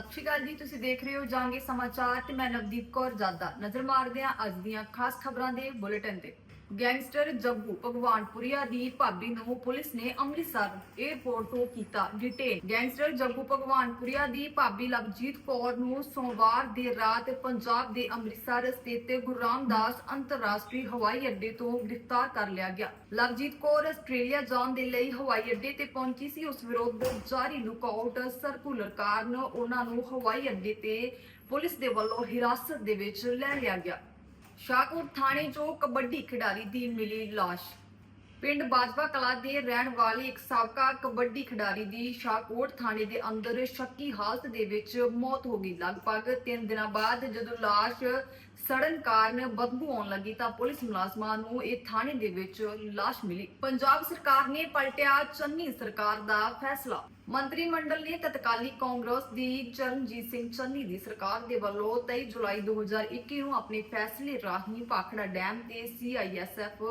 ਸਤਿ ਸ਼੍ਰੀ ਅਕਾਲ ਜੀ, ਤੁਸੀਂ ਦੇਖ ਰਹੇ ਹੋ ਜਾਂਗੇ ਸਮਾਚਾਰ ਤੇ ਮੈਂ ਨਵਦੀਪ ਕੌਰ ਜਾਦਾ। ਨਜ਼ਰ ਮਾਰਦੇ ਹਾਂ ਅੱਜ ਦੀਆਂ ਖਾਸ ਖਬਰਾਂ ਦੇ ਬੁਲੇਟਿਨ ਤੇ। ਗੈਂਗਸਟਰ ਜੱਗੂ ਭਗਵਾਨਪੁਰੀਆ ਦੀ ਭਾਬੀ ਨੂੰ ਪੁਲਿਸ ਨੇ ਅੰਮ੍ਰਿਤਸਰ 에ਅਰਪੋਰਟ ਤੋਂ ਕੀਤਾ ਡਿਟੇਨ ਗੈਂਗਸਟਰ ਜੱਗੂ ਭਗਵਾਨਪੁਰੀਆ ਦੀ ਭਾਬੀ ਲਵਜੀਤ ਕੌਰ ਨੂੰ ਸੋਮਵਾਰ ਦੀ ਰਾਤ ਪੰਜਾਬ ਦੇ ਅੰਮ੍ਰਿਤਸਰ ਸਥਿਤ ਗੁਰੂ ਰਾਮਦਾਸ ਅੰਤਰਰਾਸ਼ਟਰੀ ਹਵਾਈ ਅੱਡੇ ਤੋਂ ਗ੍ਰਿਫਤਾਰ ਕਰ ਲਿਆ ਗਿਆ। ਲਵਜੀਤ ਕੌਰ ਆਸਟ੍ਰੇਲੀਆ ਜਾਣ ਦੇ ਲਈ ਹਵਾਈ ਅੱਡੇ ਤੇ ਪਹੁੰਚੀ ਸੀ। ਉਸ ਵਿਰੁੱਧ ਜਾਰੀ ਲੁਕਆਊਟ ਸਰਕੂਲਰ ਕਾਰਨ ਉਹਨਾਂ ਨੂੰ ਹਵਾਈ ਅੱਡੇ ਤੇ ਪੁਲਿਸ ਦੇ ਵੱਲੋਂ ਹਿਰਾਸਤ ਦੇ ਵਿੱਚ ਲੈ ਲਿਆ ਗਿਆ। ਸ਼ਾਹਕੋਟ ਥਾਣੇ 'ਚੋਂ ਕਬੱਡੀ ਖਿਡਾਰੀ ਦੀ ਮਿਲੀ ਲਾਸ਼। ਪਿੰਡ ਬਾਜਵਾ ਕਲਾ ਦੇ ਰਹਿਣ ਵਾਲੇ ਇੱਕ ਸਾਬਕਾ ਕਬੱਡੀ ਖਿਡਾਰੀ ਦੀ ਸ਼ਾਹਕੋਟ ਥਾਣੇ ਦੇ ਅੰਦਰ ਸ਼ੱਕੀ ਹਾਲਤ ਦੇ ਵਿੱਚ ਮੌਤ ਹੋ ਗਈ। ਲਗਭਗ 3 ਦਿਨਾਂ ਬਾਅਦ ਜਦੋਂ ਲਾਸ਼ ਸੜਨ ਕਾਰਨ ਬਦਬੂ ਆਉਣ ਲੱਗੀ ਤਾਂ ਪੁਲਿਸ ਮੁਲਾਜ਼ਮਾਂ ਨੂੰ ਇਹ ਥਾਣੇ ਦੇ ਵਿੱਚ ਲਾਸ਼ ਮਿਲੀ। ਪੰਜਾਬ ਸਰਕਾਰ ਨੇ ਪਲਟਿਆ ਚੰਨੀ ਸਰਕਾਰ ਦਾ ਫੈਸਲਾ। ਮੰਤਰੀ ਮੰਡਲ ਨੇ ਤਤਕਾਲੀ ਕਾਂਗਰਸ ਦੀ ਚਰਨਜੀਤ ਸਿੰਘ ਚੰਨੀ ਦੀ ਸਰਕਾਰ ਦੇ ਵੱਲੋਂ 23 ਜੁਲਾਈ 2021 ਨੂੰ ਆਪਣੇ ਫੈਸਲੇ ਰਾਹੀਂ ਪਾਖੜਾ ਡੈਮ ਤੇ ਸੀਆਈਐਸਐਫ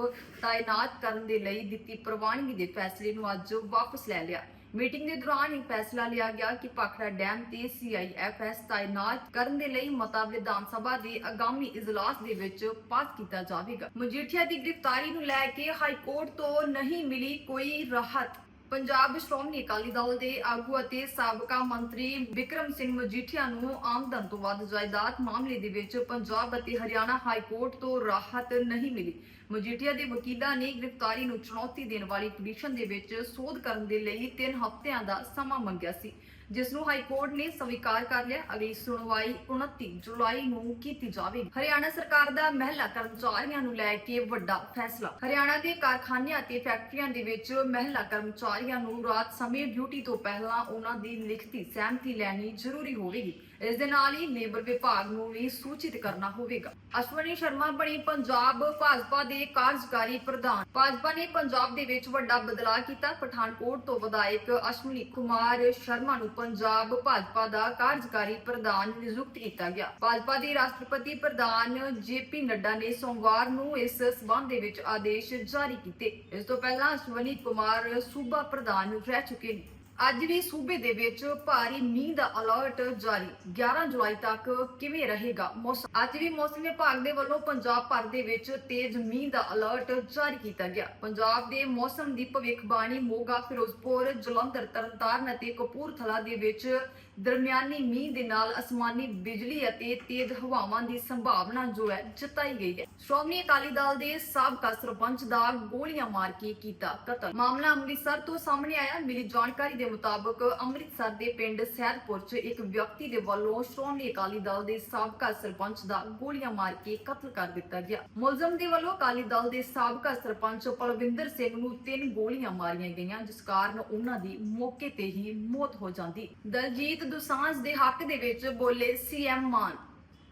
ਤਾਇਨਾਤ ਕਰਨ ਦੇ ਲਈ ਦਿੱਤੀ ਪ੍ਰਵਾਨਗੀ ਦੇ ਫੈਸਲੇ ਨੂੰ ਅੱਜ ਵਾਪਸ ਲੈ ਲਿਆ। ਮੀਟਿੰਗ ਦੇ ਦੌਰਾਨ ਇੱਕ ਫੈਸਲਾ ਲਿਆ ਗਿਆ ਕਿ ਪਾਖੜਾ ਡੈਮ ਤੇ ਸੀਆਈਐਫਐਸ ਤਾਇਨਾਤ ਕਰਨ ਦੇ ਲਈ ਮਤਾ ਵਿਧਾਨ ਸਭਾ ਦੇ ਆਗਾਮੀ ਇਜਲਾਸ ਦੇ ਵਿੱਚ ਪਾਸ ਕੀਤਾ ਜਾਵੇਗਾ। ਮਜੀਠੀਆ ਦੀ ਗ੍ਰਿਫਤਾਰੀ ਨੂੰ ਲੈ ਕੇ ਹਾਈ ਕੋਰਟ ਤੋਂ ਨਹੀਂ ਮਿਲੀ ਕੋਈ ਰਾਹਤ। ਪੰਜਾਬ ਸ਼੍ਰੋਮਣੀ ਅਕਾਲੀ ਦਲ ਦੇ ਆਗੂ ਅਤੇ ਸਾਬਕਾ ਮੰਤਰੀ ਵਿਕਰਮ ਸਿੰਘ ਮਜੀਠੀਆ ਨੂੰ ਆਮਦਨ ਤੋਂ ਵੱਧ ਜਾਇਦਾਦ ਮਾਮਲੇ ਦੇ ਵਿੱਚ ਪੰਜਾਬ ਅਤੇ ਹਰਿਆਣਾ ਹਾਈ ਕੋਰਟ ਤੋਂ ਰਾਹਤ ਨਹੀਂ ਮਿਲੀ। ਮਜੀਠੀਆ ਦੇ ਵਕੀਲਾਂ ਨੇ ਗ੍ਰਿਫਤਾਰੀ ਨੂੰ ਚੁਣੌਤੀ ਦੇਣ ਵਾਲੀ ਪਟੀਸ਼ਨ ਦੇ ਵਿੱਚ ਸੋਧ ਕਰਨ ਦੇ ਲਈ 3 ਹਫ਼ਤਿਆਂ ਦਾ ਸਮਾਂ ਮੰਗਿਆ ਸੀ, ਜਿਸ ਨੂੰ ਹਾਈ ਕੋਰਟ ਨੇ ਸਵੀਕਾਰ ਕਰ ਲਿਆ। ਅਗਲੀ ਸੁਣਵਾਈ 29 ਜੁਲਾਈ ਨੂੰ ਕੀਤੀ ਜਾਵੇਗੀ। ਹਰਿਆਣਾ ਸਰਕਾਰ ਦਾ ਮਹਿਲਾ ਕਰਮਚਾਰੀਆਂ ਨੂੰ ਲੈ ਕੇ ਵੱਡਾ ਫੈਸਲਾ। ਹਰਿਆਣਾ ਦੇ ਕਾਰਖਾਨਿਆਂ ਅਤੇ ਫੈਕਟਰੀਆਂ ਦੇ ਵਿੱਚ ਮਹਿਲਾ ਕਰਮਚਾਰੀਆਂ ਨੂੰ ਰਾਤ ਸਮੇਂ ਡਿਊਟੀ ਤੋਂ ਪਹਿਲਾਂ ਉਹਨਾਂ ਦੀ ਲਿਖਤੀ ਸਹਿਮਤੀ ਲੈਣੀ ਜ਼ਰੂਰੀ ਹੋਵੇਗੀ। ਇਸ ਦੇ ਨਾਲ ਹੀ ਲੇਬਰ ਵਿਭਾਗ ਨੂੰ ਵੀ ਸੂਚਿਤ ਕਰਨਾ ਹੋਵੇਗਾ। ਅਸ਼ਵਨੀ ਸ਼ਰਮਾ ਬਣੀ ਪੰਜਾਬ ਭਾਜਪਾ ਦੇ ਕਾਰਜਕਾਰੀ ਪ੍ਰਧਾਨ। ਭਾਜਪਾ ਨੇ ਪੰਜਾਬ ਦੇ ਵਿੱਚ ਵੱਡਾ ਬਦਲਾਅ ਕੀਤਾ। ਪਠਾਨਕੋਟ ਤੋਂ ਵਿਧਾਇਕ ਅਸ਼ਵਨੀ ਕੁਮਾਰ ਸ਼ਰਮਾ ਨੂੰ ਪੰਜਾਬ ਭਾਜਪਾ ਦਾ ਕਾਰਜਕਾਰੀ ਪ੍ਰਧਾਨ ਨਿਯੁਕਤ ਕੀਤਾ ਗਿਆ। ਭਾਜਪਾ ਦੇ ਰਾਸ਼ਟਰਪਤੀ ਪ੍ਰਧਾਨ ਜੇਪੀ ਨੱਡਾ ਨੇ ਸੋਮਵਾਰ ਨੂੰ ਇਸ ਸਬੰਧ ਦੇ ਵਿੱਚ ਆਦੇਸ਼ ਜਾਰੀ ਕੀਤੇ। ਇਸ ਤੋਂ ਪਹਿਲਾਂ ਅਸ਼ਵਨੀ ਕੁਮਾਰ ਸੂਬਾ ਪ੍ਰਧਾਨ ਰਹਿ ਚੁੱਕੇ ਨੇ। ਅੱਜ ਵੀ ਸੂਬੇ ਦੇ ਵਿੱਚ ਭਾਰੀ ਮੀਂਹ ਦਾ ਅਲਰਟ ਜਾਰੀ। 11 ਜੁਲਾਈ ਤੱਕ ਕਿਵੇਂ ਰਹੇਗਾ ਮੌਸਮ? ਅੱਜ ਵੀ ਮੌਸਮ ਵਿਭਾਗ ਦੇ ਵੱਲੋਂ ਪੰਜਾਬ ਭਰ ਦੇ ਵਿੱਚ ਤੇਜ਼ ਮੀਂਹ ਦਾ ਅਲਰਟ ਜਾਰੀ ਕੀਤਾ ਗਿਆ। ਪੰਜਾਬ ਦੇ ਮੌਸਮ ਦੀ ਭਵਿੱਖਬਾਣੀ ਮੋਗਾ, ਫਿਰੋਜ਼ਪੁਰ, ਜਲੰਧਰ, ਤਰਨਤਾਰਨ ਅਤੇ ਕਪੂਰਥਲਾ ਦੇ ਵਿੱਚ ਦਰਮਿਆਨੀ ਮੀਂਹ ਦੇ ਨਾਲ ਅਸਮਾਨੀ ਬਿਜਲੀ ਅਤੇ ਤੇਜ਼ ਹਵਾਵਾਂ ਦੀ ਸੰਭਾਵਨਾ ਜੋ ਹੈ ਜਤਾਈ ਗਈ ਹੈ। ਸ਼੍ਰੋਮਣੀ ਅਕਾਲੀ ਦਲ ਦੇ ਸਾਬਕਾ ਸਰਪੰਚ ਦਾ ਗੋਲੀਆਂ ਮਾਰ ਕੇ ਕੀਤਾ ਕਤਲ। ਮਾਮਲਾ ਅੰਮ੍ਰਿਤਸਰ ਤੋਂ ਸਾਹਮਣੇ ਆਇਆ। ਮਿਲੀ ਜਾਣਕਾਰੀ ਦੇ ਮੁਤਾਬਕ ਅੰਮ੍ਰਿਤਸਰ ਦੇ ਪਿੰਡ ਸਹਿਦਪੁਰ 'ਚ ਇੱਕ ਵਿਅਕਤੀ ਦੇ ਵੱਲੋਂ ਸ਼੍ਰੋਮਣੀ ਅਕਾਲੀ ਦਲ ਦੇ ਸਾਬਕਾ ਸਰਪੰਚ ਦਾ ਗੋਲੀਆਂ ਮਾਰ ਕੇ ਕਤਲ ਕਰ ਦਿੱਤਾ ਗਿਆ। ਮੁਲਜ਼ਮ ਦੇ ਵੱਲੋਂ ਅਕਾਲੀ ਦਲ ਦੇ ਸਾਬਕਾ ਸਰਪੰਚ ਪਲਵਿੰਦਰ ਸਿੰਘ ਨੂੰ ਤਿੰਨ ਗੋਲੀਆਂ ਮਾਰੀਆਂ ਗਈਆਂ, ਜਿਸ ਕਾਰਨ ਉਹਨਾਂ ਦੀ ਮੌਕੇ ਤੇ ਹੀ ਮੌਤ ਹੋ ਜਾਂਦੀ। ਦਲਜੀਤ ਦੁਸਾਂਝ ਦੇ ਹੱਕ ਦੇ ਵਿੱਚ ਬੋਲੇ ਸੀਐਮ ਮਾਨ।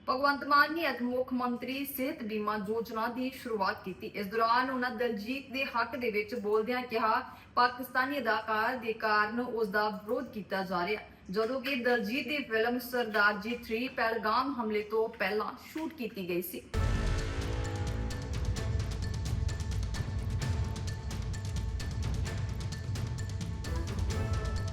ਭਗਵੰਤ ਮਾਨ ਨੇ ਅੱਜ ਮੁੱਖ ਮੰਤਰੀ ਸਿਹਤ ਬੀਮਾ ਯੋਜਨਾ ਦੀ ਸ਼ੁਰੂਆਤ ਕੀਤੀ। ਇਸ ਦੌਰਾਨ ਉਹਨਾਂ ਦਲਜੀਤ ਦੇ ਹੱਕ ਦੇ ਵਿੱਚ ਬੋਲਦਿਆਂ ਕਿਹਾ, ਪਾਕਿਸਤਾਨੀ ਅਦਾਕਾਰ ਦੇ ਕਾਰਨ ਉਸ ਦਾ ਵਿਰੋਧ ਕੀਤਾ ਜਾ ਰਿਹਾ। ਜਦੋਂ ਕਿ ਦਲਜੀਤ ਦੀ ਫਿਲਮ ਸਰਦਾਰ ਜੀ 3 ਪਹਿਲਗਾਮ ਹਮਲੇ ਤੋਂ ਪਹਿਲਾਂ ਸ਼ੂਟ ਕੀਤੀ ਗਈ ਸੀ।